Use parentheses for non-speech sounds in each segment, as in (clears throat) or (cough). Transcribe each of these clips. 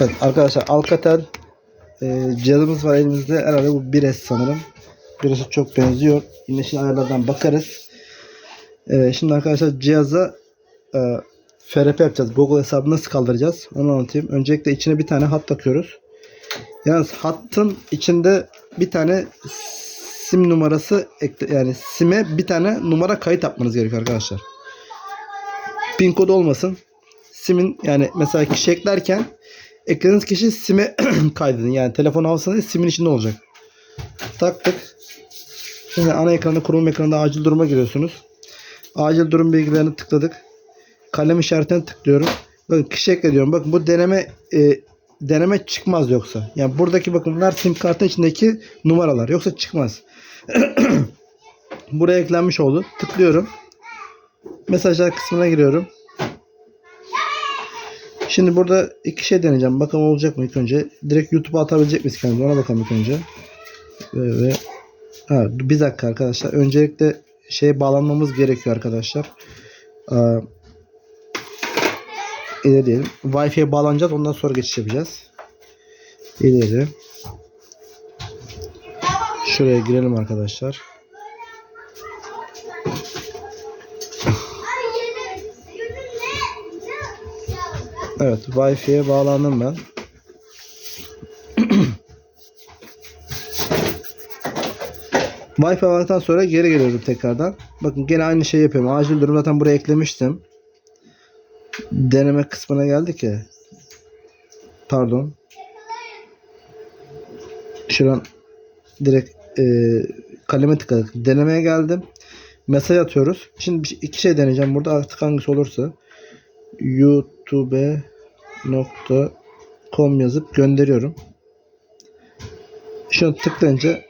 Evet arkadaşlar Alcatel e, cihazımız var elimizde. Herhalde bu 1S sanırım. 1S'e çok benziyor. Yine şimdi ayarlardan bakarız. E, şimdi arkadaşlar cihaza e, FRP yapacağız. Google hesabı nasıl kaldıracağız? Onu anlatayım. Öncelikle içine bir tane hat takıyoruz. Yalnız hattın içinde bir tane sim numarası yani sim'e bir tane numara kayıt yapmanız gerekiyor arkadaşlar. Pin kodu olmasın. Sim'in yani mesela kişi eklerken eklediğiniz kişi sim'e (clears throat) kaydedin. Yani telefon alsanız sim'in içinde olacak. Taktık. Şimdi ana ekranda kurulum ekranında acil duruma giriyorsunuz. Acil durum bilgilerini tıkladık. Kalem işaretine tıklıyorum. Bakın kişi ekle. Bakın bu deneme e, deneme çıkmaz yoksa. Yani buradaki bakın bunlar sim kartın içindeki numaralar. Yoksa çıkmaz. (clears throat) Buraya eklenmiş oldu. Tıklıyorum. Mesajlar kısmına giriyorum. Şimdi burada iki şey deneyeceğim. Bakalım olacak mı ilk önce. Direkt YouTube'a atabilecek miyiz kendimizi? Ona bakalım ilk önce. Ve, ha, bir dakika arkadaşlar. Öncelikle şeye bağlanmamız gerekiyor arkadaşlar. Aa, ileri diyelim. Wi-Fi'ye bağlanacağız. Ondan sonra geçiş yapacağız. İleri. Şuraya girelim arkadaşlar. Evet, Wi-Fi'ye bağlandım ben. (clears throat) Wi-Fi bağlandıktan sonra geri geliyorum tekrardan. Bakın gene aynı şey yapıyorum. Acil durum zaten buraya eklemiştim. Deneme kısmına geldik ya. Pardon. Şuradan direkt e, kaleme tıkladık. Denemeye geldim. Mesaj atıyoruz. Şimdi iki şey deneyeceğim burada artık hangisi olursa. youtube.com yazıp gönderiyorum. Şunu tıklayınca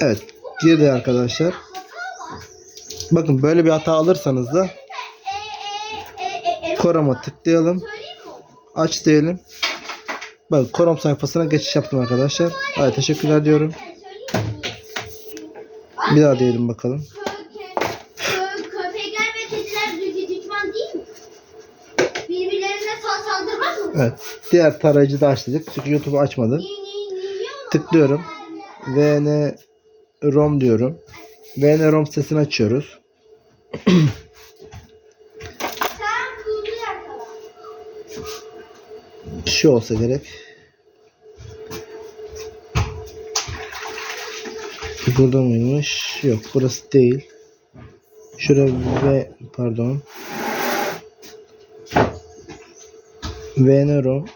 Evet girdi arkadaşlar. Bakın böyle bir hata alırsanız da Chrome'a tıklayalım. Aç diyelim. Bakın Chrome sayfasına geçiş yaptım arkadaşlar. Hayır teşekkürler diyorum. Bir daha diyelim bakalım. Evet. Diğer tarayıcı da aç. Çünkü YouTube'u açmadı. Tıklıyorum. VN ROM diyorum. VN ROM sitesini açıyoruz. (clears throat) Şu olsa gerek. Burada mıymış? Yok burası değil. Şurada V pardon. VNROM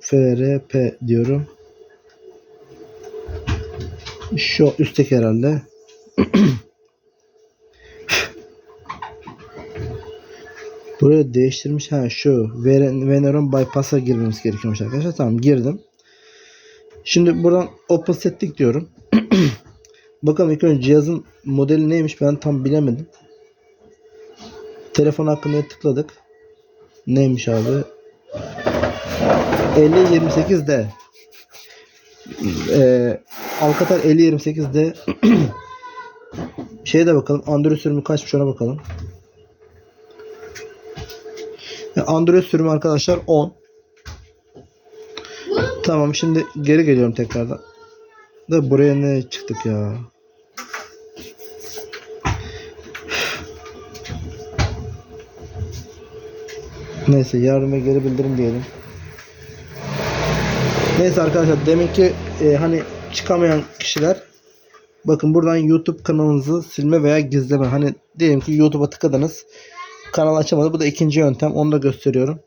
FRP diyorum. Şu üstteki herhalde. (clears throat) Buraya değiştirmiş. Ha şu Ven- Veneron bypass'a girmemiz gerekiyormuş arkadaşlar. Tamam girdim. Şimdi buradan open setting diyorum. (clears throat) Bakalım ilk önce cihazın modeli neymiş ben tam bilemedim. Telefon hakkında tıkladık. Neymiş abi? 5028D. Ee, Alcatel 5028D. (clears throat) Şeye de bakalım. Android sürümü kaçmış ona bakalım. Android sürümü arkadaşlar 10. Tamam şimdi geri geliyorum tekrardan. Da buraya ne çıktık ya? Neyse ve geri bildirim diyelim. Neyse arkadaşlar demek ki e, hani çıkamayan kişiler bakın buradan YouTube kanalınızı silme veya gizleme. Hani diyelim ki YouTube'a tıkladınız. Kanal açamadı. Bu da ikinci yöntem. Onu da gösteriyorum.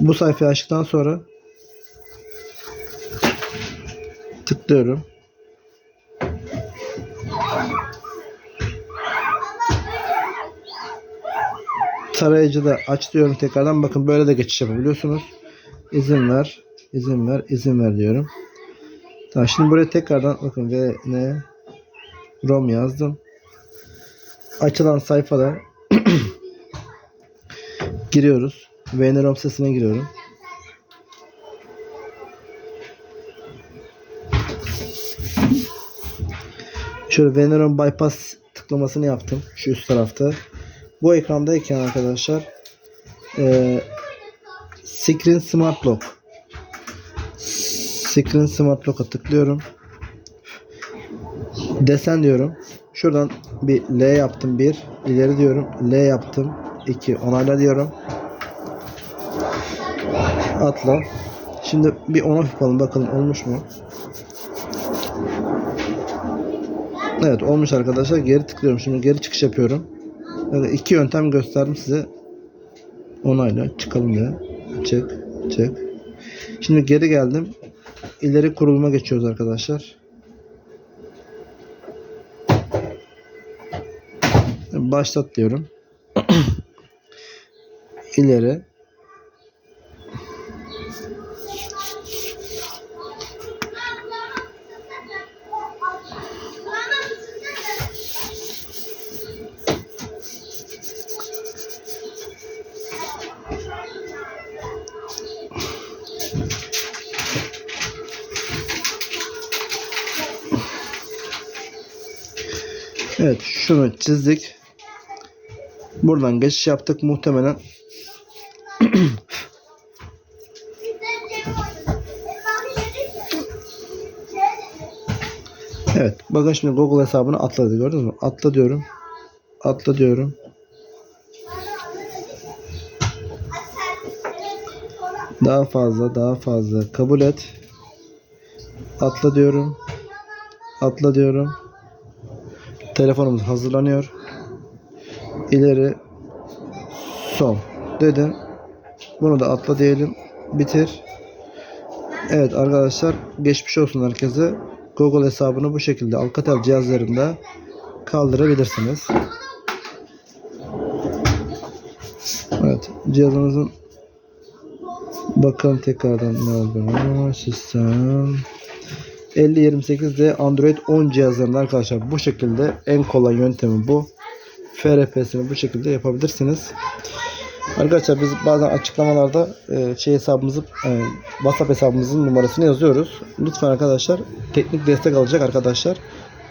Bu sayfayı açtıktan sonra tıklıyorum. Tarayıcıda aç diyorum tekrardan. Bakın böyle de geçiş yapabiliyorsunuz. İzin ver. izin ver. izin ver diyorum. Tamam şimdi buraya tekrardan bakın ve ne ROM yazdım. Açılan sayfada (clears throat) giriyoruz. VNROM sitesine giriyorum. Şöyle VNROM bypass tıklamasını yaptım. Şu üst tarafta. Bu ekrandayken arkadaşlar Screen Smart Lock. Screen Smart Lock'a tıklıyorum. Desen diyorum. Şuradan bir L yaptım bir. ileri diyorum. L yaptım. 2 onayla diyorum. Atla. Şimdi bir on off yapalım bakalım olmuş mu? Evet olmuş arkadaşlar. Geri tıklıyorum. Şimdi geri çıkış yapıyorum. Yani iki yöntem gösterdim size. Onayla çıkalım diye. Çık, çık. Şimdi geri geldim. İleri kuruluma geçiyoruz arkadaşlar. Başlat diyorum. (clears throat) İleri. Evet şunu çizdik. Buradan geçiş yaptık muhtemelen. Evet bakın şimdi Google hesabını atladı gördünüz mü? Atla diyorum. Atla diyorum. Daha fazla daha fazla kabul et. Atla diyorum. Atla diyorum. Telefonumuz hazırlanıyor. İleri son dedim. Bunu da atla diyelim. Bitir. Evet arkadaşlar geçmiş olsun herkese. Google hesabını bu şekilde Alcatel cihazlarında kaldırabilirsiniz. Evet cihazınızın bakalım tekrardan ne olduğunu sistem 5028'de Android 10 cihazlarında arkadaşlar bu şekilde en kolay yöntemi bu. FRP'sini bu şekilde yapabilirsiniz. Arkadaşlar biz bazen açıklamalarda e, şey hesabımızı e, WhatsApp hesabımızın numarasını yazıyoruz. Lütfen arkadaşlar teknik destek alacak arkadaşlar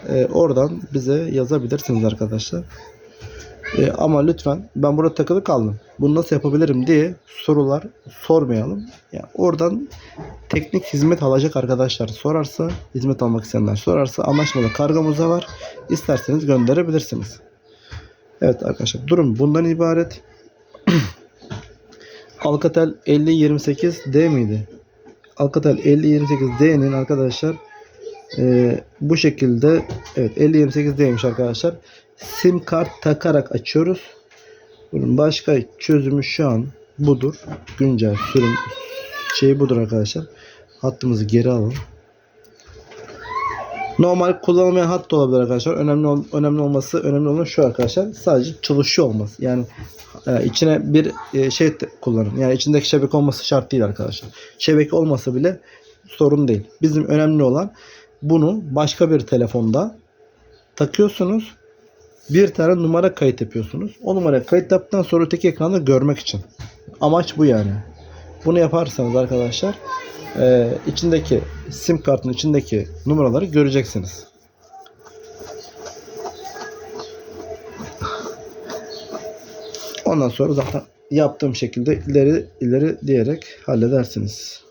e, oradan bize yazabilirsiniz arkadaşlar. E, ama lütfen ben burada takılı kaldım. Bunu nasıl yapabilirim diye sorular sormayalım. Yani oradan teknik hizmet alacak arkadaşlar sorarsa, hizmet almak isteyenler sorarsa anlaşmalı kargomuz da var. İsterseniz gönderebilirsiniz. Evet arkadaşlar durum bundan ibaret. (clears throat) Alcatel 5028D miydi? Alcatel 5028D'nin arkadaşlar e, bu şekilde evet 5028D'ymiş arkadaşlar. Sim kart takarak açıyoruz. Bunun başka çözümü şu an budur. Güncel sürüm şey budur arkadaşlar. Hattımızı geri alalım. Normal kullanılmayan hat da olabilir arkadaşlar. Önemli ol- önemli olması önemli olan şu arkadaşlar. Sadece çalışıyor olması. Yani e, içine bir e, şey kullanın. Yani içindeki şebeke olması şart değil arkadaşlar. Şebeke olmasa bile sorun değil. Bizim önemli olan bunu başka bir telefonda takıyorsunuz. Bir tane numara kayıt yapıyorsunuz. O numara kayıt yaptıktan sonra öteki ekranda görmek için. Amaç bu yani. Bunu yaparsanız arkadaşlar e, içindeki sim kartın içindeki numaraları göreceksiniz. Ondan sonra zaten yaptığım şekilde ileri ileri diyerek halledersiniz.